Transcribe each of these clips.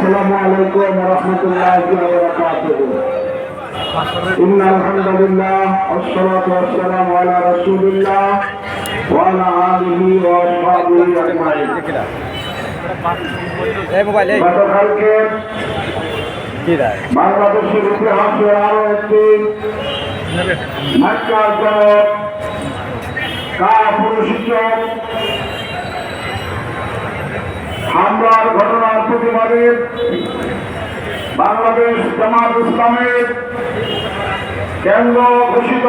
السلام عليكم ورحمة الله وبركاته إن الحمد لله والصلاة والسلام على رسول الله وعلى آله وأصحابه أجمعين এই মোবাইল এই গতকালকে কি দেয় বাংলাদেশের ইতিহাসে আরো একটি ন্যাক্কারজনক কাপুরুষিত হামলার ঘটনার প্রতিবাদে বাংলাদেশ জামাত ইসলামের কেন্দ্র ঘোষিত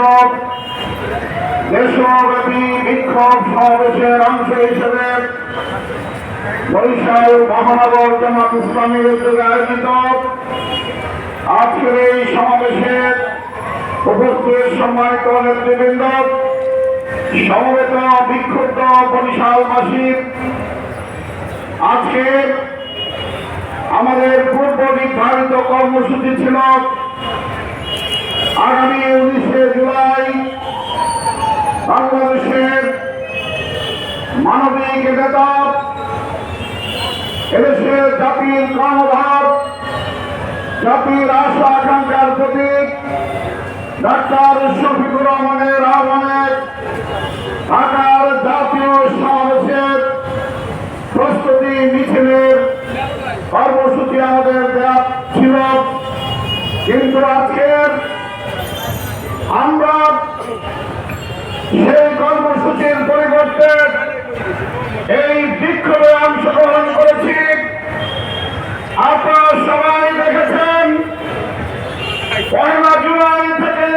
দেশব্যাপী বিক্ষোভ সমাবেশের অংশ হিসেবে বরিশাল মহানগর জামাত ইসলামের উদ্যোগে আয়োজিত আজকের এই সমাবেশে উপস্থিত সম্মানিত নেতৃবৃন্দ, সমবেত বিক্ষুব্ধ বরিশালবাসী আজকে আমাদের পূর্ব নির্ধারিত কর্মসূচি ছিল আগামী উনিশে জুলাই বাংলাদেশের মানবিক নেতা এদেশের জাতির কর্মভার জাতির আশা আকাঙ্ক্ষার প্রতীক, ডাক্তার শফিকুর রহমানের আহ্বানে ঢাকার কিন্তু আজকে আমরা সেই কর্মসূচির পরিবর্তে এই বিক্ষোভে অংশগ্রহণ করেছি আপনারা সবাই দেখেছেন পয়লা জুলাই থেকে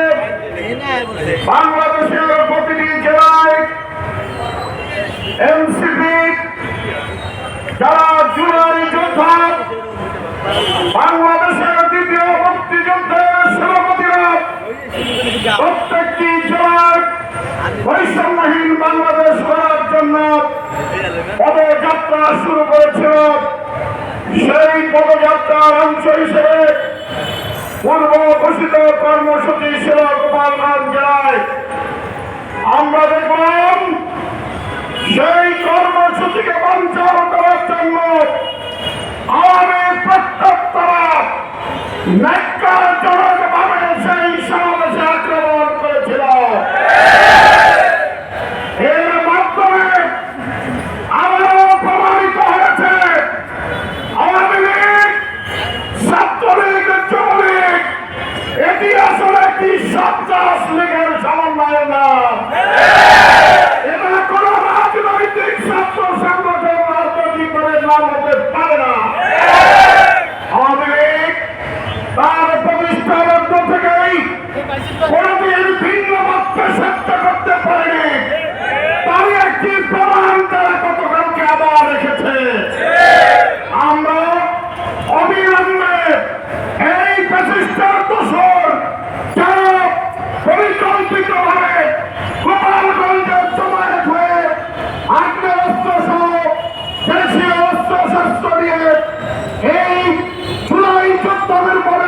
বাংলাদেশের প্রতিটি জেলায় এনসিপি যারা জুলাই যোদ্ধা বাংলাদেশের যাত্রা শুরু করেছিল। সেই পদযাত্রার অংশ হিসেবে পূর্ব ঘোষিত কর্মসূচি ছিল গোপালগঞ্জ জেলায়। আমরা দেখলাম, সেই কর্মসূচিকে বঞ্চন করার জন্য আমাদের প্রত্যেক তারা এটি সন্ত্রাস লীগের সমন্বয়ের নাম এটা কোন রাজনৈতিক ছাত্র সংঘ তাদের বড়